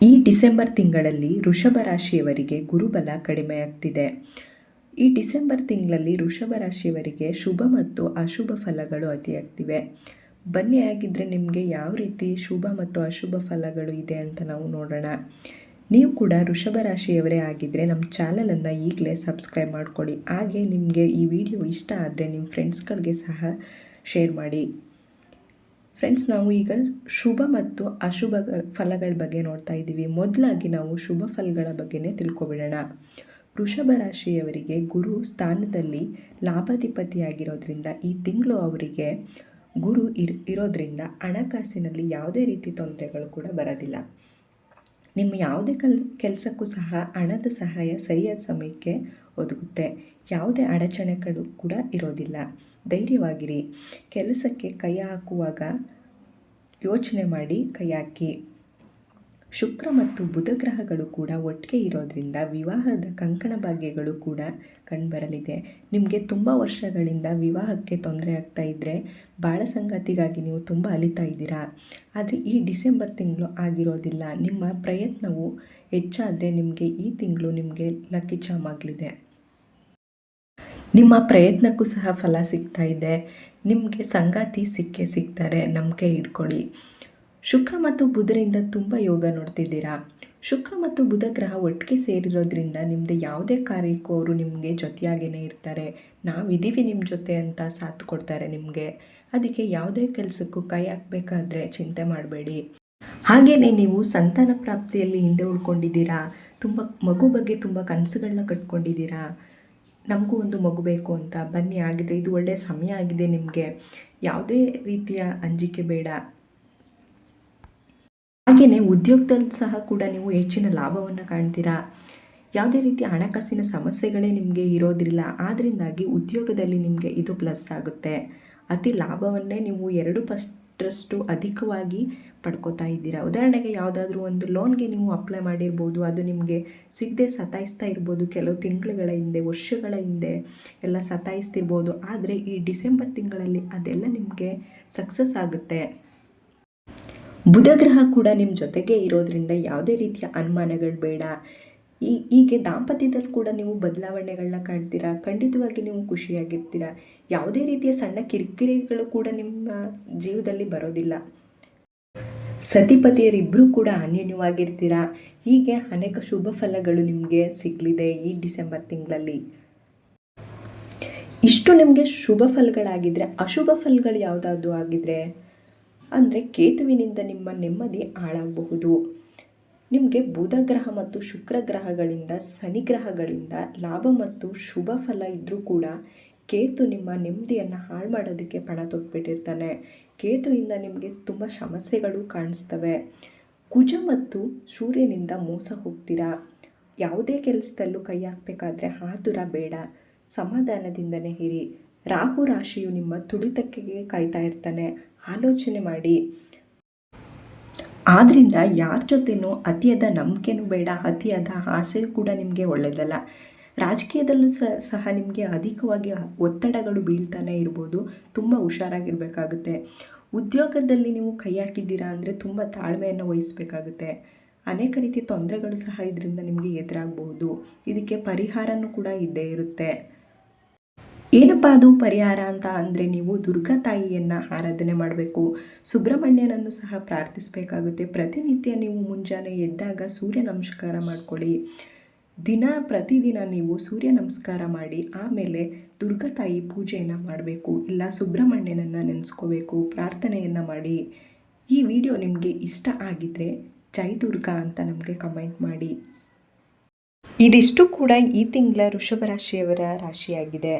ಈ ಡಿಸೆಂಬರ್ ತಿಂಗಳಲ್ಲಿ ವೃಷಭ ರಾಶಿಯವರಿಗೆ ಗುರುಬಲ ಕಡಿಮೆಯಾಗ್ತಿದೆ. ಈ ಡಿಸೆಂಬರ್ ತಿಂಗಳಲ್ಲಿ ವೃಷಭ ರಾಶಿಯವರಿಗೆ ಶುಭ ಮತ್ತು ಅಶುಭ ಫಲಗಳು ಅತಿಯಾಗ್ತಿವೆ. ಬನ್ನಿ ಆಗಿದ್ದರೆ ನಿಮಗೆ ಯಾವ ರೀತಿ ಶುಭ ಮತ್ತು ಅಶುಭ ಫಲಗಳು ಇದೆ ಅಂತ ನಾವು ನೋಡೋಣ. ನೀವು ಕೂಡ ವೃಷಭ ರಾಶಿಯವರೇ ಆಗಿದ್ದರೆ ನಮ್ಮ ಚಾನಲನ್ನು ಈಗಲೇ ಸಬ್ಸ್ಕ್ರೈಬ್ ಮಾಡ್ಕೊಳ್ಳಿ. ಹಾಗೆ ನಿಮಗೆ ಈ ವಿಡಿಯೋ ಇಷ್ಟ ಆದರೆ ನಿಮ್ಮ ಫ್ರೆಂಡ್ಸ್ಗಳಿಗೆ ಸಹ ಶೇರ್ ಮಾಡಿ. ಫ್ರೆಂಡ್ಸ್ ನಾವು ಈಗ ಶುಭ ಮತ್ತು ಅಶುಭ ಫಲಗಳ ಬಗ್ಗೆ ನೋಡ್ತಾ ಇದ್ದೀವಿ. ಮೊದಲಾಗಿ ನಾವು ಶುಭ ಫಲಗಳ ಬಗ್ಗೆನೇ ತಿಳ್ಕೊಬಿಡೋಣ. ವೃಷಭ ರಾಶಿಯವರಿಗೆ ಗುರು ಸ್ಥಾನದಲ್ಲಿ ಲಾಭಾಧಿಪತಿಯಾಗಿರೋದ್ರಿಂದ, ಈ ತಿಂಗಳು ಅವರಿಗೆ ಗುರು ಇರ್, ಇರೋದ್ರಿಂದ ಹಣಕಾಸಿನಲ್ಲಿ ಯಾವುದೇ ರೀತಿ ತೊಂದರೆಗಳು ಕೂಡ ಬರೋದಿಲ್ಲ. ನಿಮ್ಮ ಯಾವುದೇ ಕಲ್, ಕೆಲಸಕ್ಕೂ ಸಹ ಹಣದ ಸಹಾಯ ಸರಿಯಾದ ಸಮಯಕ್ಕೆ ಒದಗುತ್ತೆ. ಯಾವುದೇ ಅಡಚಣೆಗಳು ಕೂಡ ಇರೋದಿಲ್ಲ. ಧೈರ್ಯವಾಗಿರಿ. ಕೆಲಸಕ್ಕೆ ಕೈ ಹಾಕುವಾಗ ಯೋಚನೆ ಮಾಡಿ ಕೈ ಹಾಕಿ. ಶುಕ್ರ ಮತ್ತು ಬುಧ ಗ್ರಹಗಳು ಕೂಡ ಒಟ್ಟಿಗೆ ಇರೋದ್ರಿಂದ ವಿವಾಹದ ಕಂಕಣ ಭಾಗ್ಯಗಳು ಕೂಡ ಕಂಡುಬರಲಿದೆ. ನಿಮಗೆ ತುಂಬ ವರ್ಷಗಳಿಂದ ವಿವಾಹಕ್ಕೆ ತೊಂದರೆ ಆಗ್ತಾ ಇದ್ದರೆ ಬಾಳ ಸಂಗಾತಿಗಾಗಿ ನೀವು ತುಂಬ ಅಲಿತಾ ಇದ್ದೀರಾ? ಆದರೆ ಈ ಡಿಸೆಂಬರ್ ತಿಂಗಳು ಆಗಿರೋದಿಲ್ಲ. ನಿಮ್ಮ ಪ್ರಯತ್ನವು ಹೆಚ್ಚಾದರೆ ನಿಮಗೆ ಈ ತಿಂಗಳು ನಿಮಗೆ ಲಕ್ಕಿ ಚಾಮ್ ಆಗಲಿದೆ. ನಿಮ್ಮ ಪ್ರಯತ್ನಕ್ಕೂ ಸಹ ಫಲ ಸಿಗ್ತಾ ಇದೆ. ನಿಮಗೆ ಸಂಗಾತಿ ಸಿಕ್ಕೇ ಸಿಗ್ತಾರೆ. ನಂಬಿಕೆ ಇಟ್ಕೊಳ್ಳಿ. ಶುಕ್ರ ಮತ್ತು ಬುಧರಿಂದ ತುಂಬ ಯೋಗ ನೋಡ್ತಿದ್ದೀರಾ? ಶುಕ್ರ ಮತ್ತು ಬುಧ ಗ್ರಹ ಒಟ್ಟಿಗೆ ಸೇರಿರೋದ್ರಿಂದ ನಿಮ್ಮದು ಯಾವುದೇ ಕಾರ್ಯಕ್ಕೂ ಅವರು ನಿಮಗೆ ಜೊತೆಯಾಗೇ ಇರ್ತಾರೆ. ನಾವಿದ್ದೀವಿ ನಿಮ್ಮ ಜೊತೆ ಅಂತ ಸಾಥ್ ಕೊಡ್ತಾರೆ ನಿಮಗೆ. ಅದಕ್ಕೆ ಯಾವುದೇ ಕೆಲಸಕ್ಕೂ ಕೈ ಹಾಕಬೇಕಾದ್ರೆ ಚಿಂತೆ ಮಾಡಬೇಡಿ. ಹಾಗೆಯೇ ನೀವು ಸಂತಾನ ಪ್ರಾಪ್ತಿಯಲ್ಲಿ ಹಿಂದೆ ಉಳ್ಕೊಂಡಿದ್ದೀರಾ? ತುಂಬ ಮಗು ಬಗ್ಗೆ ತುಂಬ ಕನಸುಗಳನ್ನ ಕಟ್ಕೊಂಡಿದ್ದೀರಾ? ನಮಗೂ ಒಂದು ಮಗು ಬೇಕು ಅಂತ. ಬನ್ನಿ ಆಗಿದ್ರೆ ಇದು ಒಳ್ಳೆಯ ಸಮಯ ಆಗಿದೆ ನಿಮಗೆ. ಯಾವುದೇ ರೀತಿಯ ಅಂಜಿಕೆ ಬೇಡ. ಹಾಗೆಯೇ ಉದ್ಯೋಗದಲ್ಲಿ ಸಹ ಕೂಡ ನೀವು ಹೆಚ್ಚಿನ ಲಾಭವನ್ನು ಕಾಣ್ತೀರಾ? ಯಾವುದೇ ರೀತಿಯ ಹಣಕಾಸಿನ ಸಮಸ್ಯೆಗಳೇ ನಿಮಗೆ ಇರೋದಿಲ್ಲ. ಆದ್ದರಿಂದಾಗಿ ಉದ್ಯೋಗದಲ್ಲಿ ನಿಮಗೆ ಇದು ಪ್ಲಸ್ ಆಗುತ್ತೆ. ಅತಿ ಲಾಭವನ್ನೇ ನೀವು ಎರಡು ಪಸ್ಟ್ರಷ್ಟು ಅಧಿಕವಾಗಿ ಪಡ್ಕೋತಾ ಇದ್ದೀರಾ? ಉದಾಹರಣೆಗೆ ಯಾವುದಾದ್ರೂ ಒಂದು ಲೋನ್ಗೆ ನೀವು ಅಪ್ಲೈ ಮಾಡಿರ್ಬೋದು. ಅದು ನಿಮಗೆ ಸಿಗದೆ ಸತಾಯಿಸ್ತಾ ಇರ್ಬೋದು. ಕೆಲವು ತಿಂಗಳುಗಳ ಹಿಂದೆ, ವರ್ಷಗಳ ಹಿಂದೆ ಎಲ್ಲ ಸತಾಯಿಸ್ತಿರ್ಬೋದು. ಆದರೆ ಈ ಡಿಸೆಂಬರ್ ತಿಂಗಳಲ್ಲಿ ಅದೆಲ್ಲ ನಿಮಗೆ ಸಕ್ಸಸ್ ಆಗುತ್ತೆ. ಬುಧ ಗ್ರಹ ಕೂಡ ನಿಮ್ಮ ಜೊತೆಗೆ ಇರೋದ್ರಿಂದ ಯಾವುದೇ ರೀತಿಯ ಅನುಮಾನಗಳು ಬೇಡ. ಈ, ಹೀಗೆ ದಾಂಪತ್ಯದಲ್ಲಿ ಕೂಡ ನೀವು ಬದಲಾವಣೆಗಳನ್ನ ಕಾಣ್ತೀರಾ? ಖಂಡಿತವಾಗಿ ನೀವು ಖುಷಿಯಾಗಿರ್ತೀರ? ಯಾವುದೇ ರೀತಿಯ ಸಣ್ಣ ಕಿರಿಕಿರಿಗಳು ಕೂಡ ನಿಮ್ಮ ಜೀವದಲ್ಲಿ ಬರೋದಿಲ್ಲ. ಸತಿಪತಿಯರಿಬ್ಬರೂ ಕೂಡ ಅನ್ಯೋನ್ಯವಾಗಿರ್ತೀರ? ಹೀಗೆ ಅನೇಕ ಶುಭ ಫಲಗಳು ನಿಮಗೆ ಸಿಗಲಿದೆ ಈ ಡಿಸೆಂಬರ್ ತಿಂಗಳಲ್ಲಿ. ಇಷ್ಟು ನಿಮಗೆ ಶುಭ ಫಲಗಳಾಗಿದ್ದರೆ ಅಶುಭ ಫಲಗಳು ಯಾವುದಾದ್ರು ಆಗಿದ್ರೆ? ಅಂದರೆ ಕೇತುವಿನಿಂದ ನಿಮ್ಮ ನೆಮ್ಮದಿ ಹಾಳಾಗಬಹುದು. ನಿಮಗೆ ಬುಧ ಗ್ರಹ ಮತ್ತು ಶುಕ್ರ ಗ್ರಹಗಳಿಂದ, ಶನಿ ಗ್ರಹಗಳಿಂದ ಲಾಭ ಮತ್ತು ಶುಭ ಫಲ ಇದ್ದರೂ ಕೂಡ ಕೇತು ನಿಮ್ಮ ನೆಮ್ಮದಿಯನ್ನು ಹಾಳು ಮಾಡೋದಕ್ಕೆ ಪಣ ತೊಟ್ಬಿಟ್ಟಿರ್ತಾನೆ ಕೇತುವಿಂದ ನಿಮಗೆ ತುಂಬ ಸಮಸ್ಯೆಗಳು ಕಾಣಿಸ್ತವೆ. ಕುಜ ಮತ್ತು ಸೂರ್ಯನಿಂದ ಮೋಸ ಹೋಗ್ತೀರಾ? ಯಾವುದೇ ಕೆಲಸದಲ್ಲೂ ಕೈ ಹಾಕಬೇಕಾದ್ರೆ ಆತುರ ಬೇಡ. ಸಮಾಧಾನದಿಂದನೇ ಇರಿ. ರಾಹು ರಾಶಿಯು ನಿಮ್ಮ ತುಳಿತಕ್ಕೆ ಕಾಯ್ತಾ ಇರ್ತಾನೆ. ಆಲೋಚನೆ ಮಾಡಿ. ಆದ್ದರಿಂದ ಯಾರ ಜೊತೆನೂ ಅತಿಯಾದ ನಂಬಿಕೆನೂ ಬೇಡ, ಅತಿಯಾದ ಆಸೆ ಕೂಡ ನಿಮಗೆ ಒಳ್ಳೆಯದಲ್ಲ ರಾಜಕೀಯದಲ್ಲೂ ಸಹ ಸಹ ನಿಮಗೆ ಅಧಿಕವಾಗಿ ಒತ್ತಡಗಳು ಬೀಳ್ತಾನೆ ಇರ್ಬೋದು, ತುಂಬ ಹುಷಾರಾಗಿರಬೇಕಾಗುತ್ತೆ. ಉದ್ಯೋಗದಲ್ಲಿ ನೀವು ಕೈ ಹಾಕಿದ್ದೀರಾ ಅಂದರೆ ತುಂಬ ತಾಳ್ಮೆಯನ್ನು ವಹಿಸಬೇಕಾಗುತ್ತೆ. ಅನೇಕ ರೀತಿಯ ತೊಂದರೆಗಳು ಸಹ ಇದರಿಂದ ನಿಮಗೆ ಎದುರಾಗಬಹುದು. ಇದಕ್ಕೆ ಪರಿಹಾರನೂ ಕೂಡ ಇದ್ದೇ ಇರುತ್ತೆ. ಏನಪ್ಪ ಅದು ಪರಿಹಾರ ಅಂತ ಅಂದರೆ ನೀವು ದುರ್ಗಾ ತಾಯಿಯನ್ನು ಆರಾಧನೆ ಮಾಡಬೇಕು. ಸುಬ್ರಹ್ಮಣ್ಯನನ್ನು ಸಹ ಪ್ರಾರ್ಥಿಸಬೇಕಾಗುತ್ತೆ. ಪ್ರತಿನಿತ್ಯ ನೀವು ಮುಂಜಾನೆ ಎದ್ದಾಗ ಸೂರ್ಯ ನಮಸ್ಕಾರ ಮಾಡ್ಕೊಳ್ಳಿ. ದಿನ ಪ್ರತಿದಿನ ನೀವು ಸೂರ್ಯ ನಮಸ್ಕಾರ ಮಾಡಿ, ಆಮೇಲೆ ದುರ್ಗಾ ತಾಯಿ ಪೂಜೆಯನ್ನು ಮಾಡಬೇಕು. ಇಲ್ಲ ಸುಬ್ರಹ್ಮಣ್ಯನನ್ನು ನೆನೆಸ್ಕೋಬೇಕು, ಪ್ರಾರ್ಥನೆಯನ್ನು ಮಾಡಿ. ಈ ವಿಡಿಯೋ ನಿಮಗೆ ಇಷ್ಟ ಆಗಿದ್ದರೆ ಜೈ ದುರ್ಗಾ ಅಂತ ನಮಗೆ ಕಮೆಂಟ್ ಮಾಡಿ. ಇದಿಷ್ಟು ಕೂಡ ಈ ತಿಂಗಳ ವೃಷಭ ರಾಶಿಯವರ ರಾಶಿಯಾಗಿದೆ.